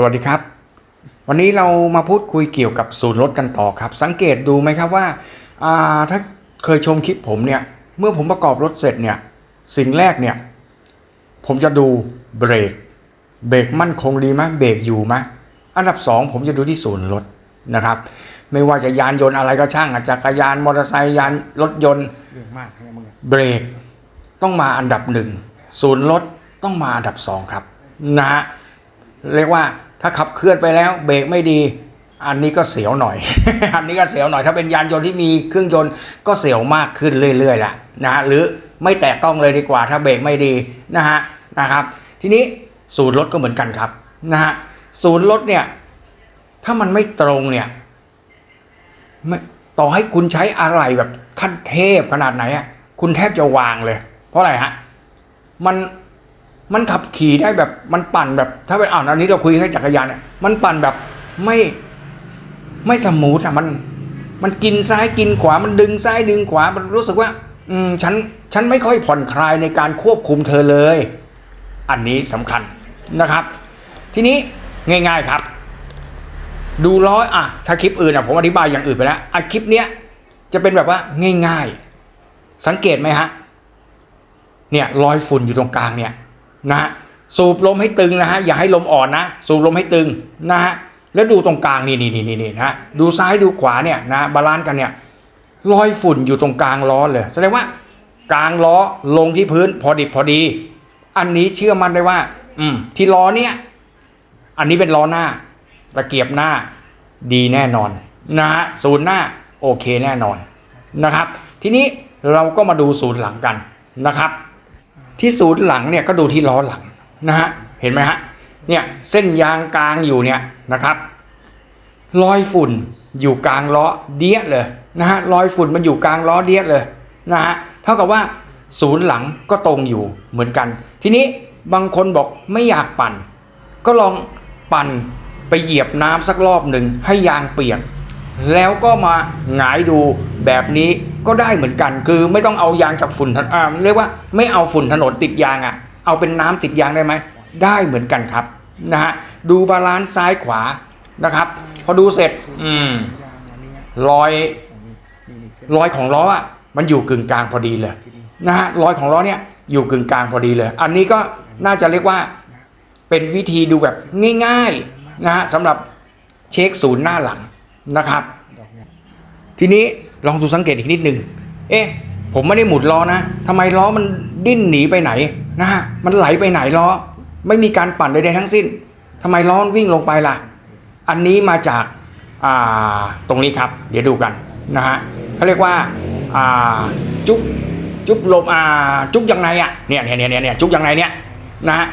สวัสดีครับ วันนี้เรามาพูดคุยเกี่ยวกับศูนย์รถกันต่อครับ สังเกตดูไหมครับว่าาถ้าเคยชมคลิปผมเนี่ย เมื่อผมประกอบรถเสร็จเนี่ย สิ่งแรกเนี่ย ผมจะดูเบรก เบรกมั่นคงดีไหมเบรกอยู่ไหมอันดับสองผมจะดูที่ศูนย์รถนะครับ ไม่ว่าจะยานยนต์อะไรก็ช่างจักรยานมอเตอร์ไซค์ยานรถยนต์เบรกต้องมาอันดับหนึ่งศูนย์รถต้องมาอันดับสองครับ นะเรียกว่า ถ้าขับเคลื่อนไปแล้วเบรกไม่ดี อันนี้ก็เสียวหน่อย อันนี้ก็เสียวหน่อย ถ้าเป็นยานยนต์ที่มีเครื่องยนต์ก็เสียวมากขึ้นเรื่อยๆแหละนะฮะหรือไม่แตะต้องเลยดีกว่า ถ้าเบรกไม่ดีนะฮะนะครับ ทีนี้ศูนย์รถก็เหมือนกันครับนะฮะศูนย์รถเนี่ย ถ้ามันไม่ตรงเนี่ยไม่ต่อให้คุณใช้อะไรแบบขั้นเทพขนาดไหนอะคุณแทบจะวางเลย เพราะอะไรฮะมัน มันขับขี่ได้แบบมันปั่นแบบ ถ้าเป็นอ่าวอันนี้เราคุยแค่จักรยานเนี่ยมันปั่นแบบไม่ไม่สมูทอะมัน มันกินซ้ายกินขวามันดึงซ้ายดึงขวา มันรู้สึกว่า อืมฉันฉันไม่ค่อยผ่อนคลายในการควบคุมเธอเลย อันนี้สำคัญนะครับ ทีนี้ง่าย ๆครับ ดูล้ออะถ้าคลิปอื่นอะผมอธิบายอย่างอื่นไปแล้วอะคลิปเนี้ยจะเป็นแบบว่าง่าย ๆ สังเกตไหมฮะเนี่ยรอยฝุ่นอยู่ตรงกลางเนี่ย นะฮะสูบลมให้ตึงนะฮะอย่าให้ลมอ่อนนะ สูบลมให้ตึงนะฮะแล้วดูตรงกลางนี่นี่นี่นี่นนะฮะดูซ้ายดูขวาเนี่ยนะบาลานซ์กันเนี่ยรอยฝุ่นอยู่ตรงกลางล้อเลยแสดงว่ากลางล้อลงที่พื้นพอดิบพอดี อันนี้เชื่อมั่นได้ว่า อืม ที่ล้อเนี่ยอันนี้เป็นล้อหน้าตะเกียบหน้าดีแน่นอนนะฮะศูนย์หน้าโอเคแน่นอนนะครับ ทีนี้เราก็มาดูศูนย์หลังกันนะครับ ที่ศูนย์หลังเนี่ยก็ดูที่ล้อหลังนะฮะเห็นไหมฮะเนี่ยเส้นยางกลางอยู่เนี่ยนะครับรอยฝุ่นอยู่กลางล้อเดียเลยนะฮะรอยฝุ่นมันอยู่กลางล้อเดียเลยนะฮะเท่ากับว่าศูนย์หลังก็ตรงอยู่เหมือนกัน ทีนี้บางคนบอกไม่อยากปั่น ก็ลองปั่นไปเหยียบน้ำสักรอบหนึ่งให้ยางเปียก แล้วก็มาหงายดูแบบนี้ ก็ได้เหมือนกัน คือไม่ต้องเอายางจากฝุ่นอ่าเรียกว่าไม่เอาฝุ่นถนนติดยางอะ่ะ เอาเป็นน้ำติดยางได้ไหมได้เหมือนกันครับนะฮะดูบาลานซ์ซ้ายขวานะครับ พอดูเสร็จ อืมรอยรอยของล้ออะ มันอยู่กึ่งกลางพอดีเลยนะฮะรอยของล้อเนี่ยอยู่กึ่งกลางพอดีเลย อันนี้ก็น่าจะเรียกว่าเป็นวิธีดูแบบง่ายๆนะฮะสำหรับเช็คศูนย์หน้าหลังนะครับ ทีนี้ ลองดูสังเกตอีกนิดนึง เอ๊ะ ผมไม่ได้หมุนล้อนะทำไมล้อมันดิ้นหนีไปไหนนะฮะ มันไหลไปไหนล้อ ไม่มีการปั่นใดๆทั้งสิ้นทำไมล้อมันวิ่งลงไปล่ะ อันนี้มาจากอ่าตรงนี้ครับ เดี๋ยวดูกันนะฮะเขาเรียกว่าอ่าจุ๊บจุ๊บลมอ่าจุ๊บยังไงอะเนี่ยเนี่ยเนี่ยเนี่ยจุ๊บยังไงเนี่ยนะฮะ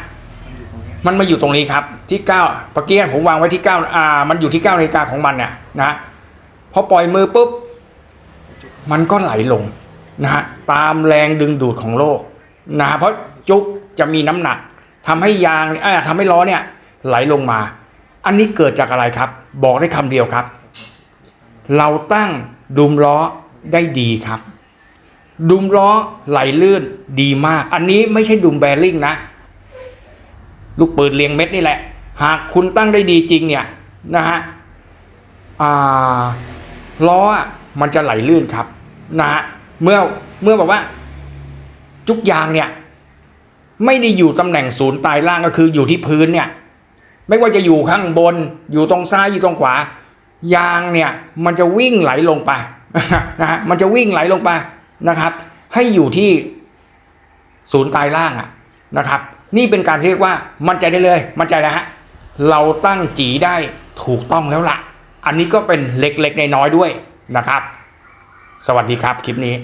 มันมาอยู่ตรงนี้ครับที่เก้าปะเกี้ผมวางไว้ที่เก้าอ่ามันอยู่ที่เก้านาฬิกาของมันเนี่ยนะพอปล่อยมือปุ๊บ มันก็ไหลลงนะฮะตามแรงดึงดูดของโลกนะฮะเพราะจุกจะมีน้ำหนักทำให้ยางเอ่อทำให้ล้อเนี่ยไหลลงมา อันนี้เกิดจากอะไรครับ บอกได้คำเดียวครับ เราตั้งดุมล้อได้ดีครับ ดุมล้อไหลลื่นดีมาก อันนี้ไม่ใช่ดุมแบริ่งนะ ลูกปืนเลียงเม็ดนี่แหละ หากคุณตั้งได้ดีจริงเนี่ยนะฮะอ่าล้อมันจะไหลลื่นครับ นะฮะเมื่อเมื่อแบบว่าจุกยางเนี่ย ไม่ได้อยู่ตำแหน่งศูนย์ตายล่างก็คืออยู่ที่พื้นเนี่ย ไม่ว่าจะอยู่ข้างบน อยู่ตรงซ้ายอยู่ตรงขวายางเนี่ย มันจะวิ่งไหลลงไปนะฮะมันจะวิ่งไหลลงไปนะครับ ให้อยู่ที่ศูนย์ตายล่างอะนะครับ นี่เป็นการเรียกว่ามั่นใจได้เลย มั่นใจแล้วฮะเราตั้งจีได้ถูกต้องแล้วละ่ะ อันนี้ก็เป็นเล็กๆในน้อยด้วยนะครับ สวัสดีครับคลิปนี้